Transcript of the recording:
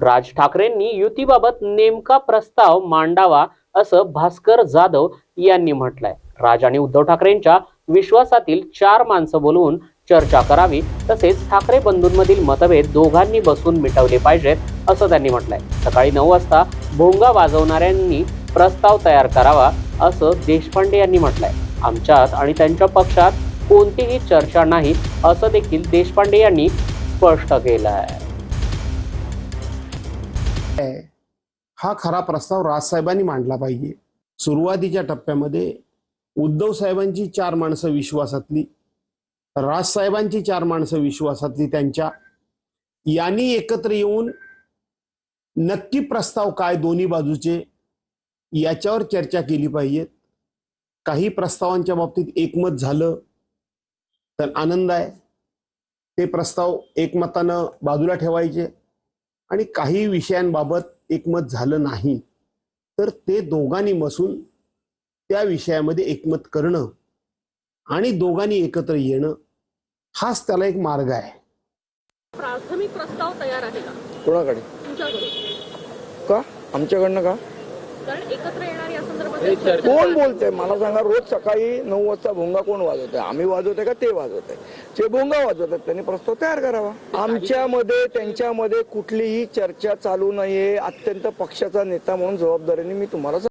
राज ठाकरेंनी युतीबाबत नेमका प्रस्ताव मांडावा असं भास्कर जाधव यांनी म्हटलंय. राज आणि उद्धव ठाकरेंच्या विश्वासातील चार माणसं बोलवून चर्चा करावी तसेच ठाकरे बंधूंमधील मतभेद दोघांनी बसून मिटवले पाहिजेत असं त्यांनी म्हटलंय. सकाळी नऊ वाजता भोंगा वाजवणाऱ्यांनी प्रस्ताव तयार करावा असं देशपांडे यांनी म्हटलंय. आमच्यात आणि त्यांच्या पक्षात कोणतीही चर्चा नाही असं देखील देशपांडे यांनी स्पष्ट केलं आहे आहे. हा खरा प्रस्ताव राजसाहेबांनी मांडला पाहिजे. सुरुवातीच्या टप्प्यामध्ये उद्धव साहेबांची चार माणसं विश्वासातली राजसाहेबांची चार माणसं विश्वासातली त्यांच्या. यांनी एकत्र येऊन नक्की प्रस्ताव काय दोन्ही बाजूचे याच्यावर चर्चा केली पाहिजेत. काही प्रस्तावांच्या बाबतीत एकमत झालं तर आनंद आहे. ते प्रस्ताव एकमतानं बाजूला ठेवायचे. आणि काही विषयांबाबत एकमत झालं नाही तर ते दोघांनी बसून त्या विषयामध्ये एकमत करणं आणि दोघांनी एकत्र येणं हाच त्याला एक मार्ग आहे. प्राथमिक प्रस्ताव तयार आहे का? कोणाकडे? तुमच्याकडून का? आमच्याकडनं का? कोण बोलतंय? मला सांगा रोज सकाळी नऊ वाजता भोंगा कोण वाजवतंय? आम्ही वाजवतोय का ते वाजवत आहे जे भोंगा वाजवतात त्यांनी प्रस्ताव तयार करावा. आमच्यामध्ये त्यांच्यामध्ये कुठलीही चर्चा चालू नाहीये. अत्यंत पक्षाचा नेता म्हणून जबाबदारीने मी तुम्हाला